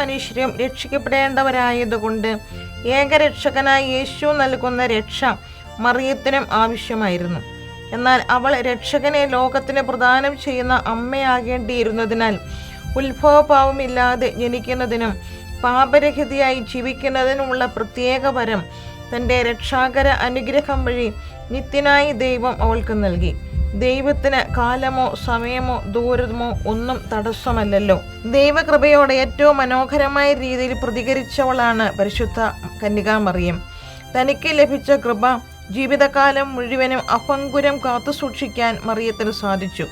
മനുഷ്യരും രക്ഷിക്കപ്പെടേണ്ടവരായതുകൊണ്ട് ഏകരക്ഷകനായ യേശു നൽകുന്ന രക്ഷ മറിയത്തിനും ആവശ്യമായിരുന്നു. എന്നാൽ അവൾ രക്ഷകനെ ലോകത്തിന് പ്രദാനം ചെയ്യുന്ന അമ്മയാകേണ്ടിയിരുന്നതിനാൽ ഉത്ഭവഭാവമില്ലാതെ ജനിക്കുന്നതിനും പാപരഹിതയായി ജീവിക്കുന്നതിനുമുള്ള പ്രത്യേക വരം തന്റെ രക്ഷാകര അനുഗ്രഹം വഴി നിത്യനായി ദൈവം അവൾക്ക് നൽകി. ദൈവത്തിന് കാലമോ സമയമോ ദൂരമോ ഒന്നും തടസ്സമല്ലല്ലോ. ദൈവകൃപയോടെ ഏറ്റവും മനോഹരമായ രീതിയിൽ പ്രതികരിച്ചവളാണ് പരിശുദ്ധ കന്യകാമറിയം തനിക്ക് ലഭിച്ച കൃപ ജീവിതകാലം മുഴുവനും അപങ്കുരം കാത്തുസൂക്ഷിക്കാൻ മറിയത്തിന് സാധിച്ചു.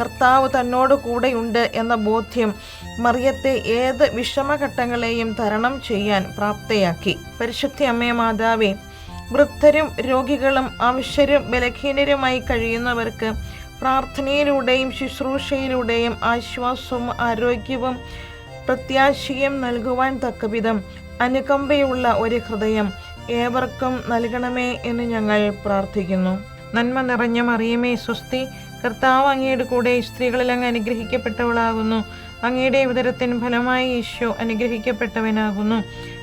കർത്താവ് തന്നോട് കൂടെയുണ്ട് എന്ന ബോധ്യം മറിയത്തെ ഏത് വിഷമഘട്ടങ്ങളെയും തരണം ചെയ്യാൻ പ്രാപ്തയാക്കി. പരിശുദ്ധ അമ്മേ മാതാവേ വൃദ്ധരും രോഗികളും അവശ്യരും ബലഹീനരുമായി കഴിയുന്നവർക്ക് പ്രാർത്ഥനയിലൂടെയും ശുശ്രൂഷയിലൂടെയും ആശ്വാസവും ആരോഗ്യവും പ്രത്യാശയും നൽകുവാൻ തക്കവിധം അനുകമ്പയുള്ള ഒരു ഹൃദയം ഏവർക്കും നൽകണമേ എന്ന് ഞങ്ങൾ പ്രാർത്ഥിക്കുന്നു. നന്മ നിറഞ്ഞ മറിയമേ സ്വസ്തി കർത്താവ് അങ്ങയുടെ കൂടെ സ്ത്രീകളിൽ അങ്ങ് അനുഗ്രഹിക്കപ്പെട്ടവളാകുന്നു. അങ്ങയുടെ ഉദരത്തിൻ ഫലമായി ഈശോ അനുഗ്രഹിക്കപ്പെട്ടവനാകുന്നു.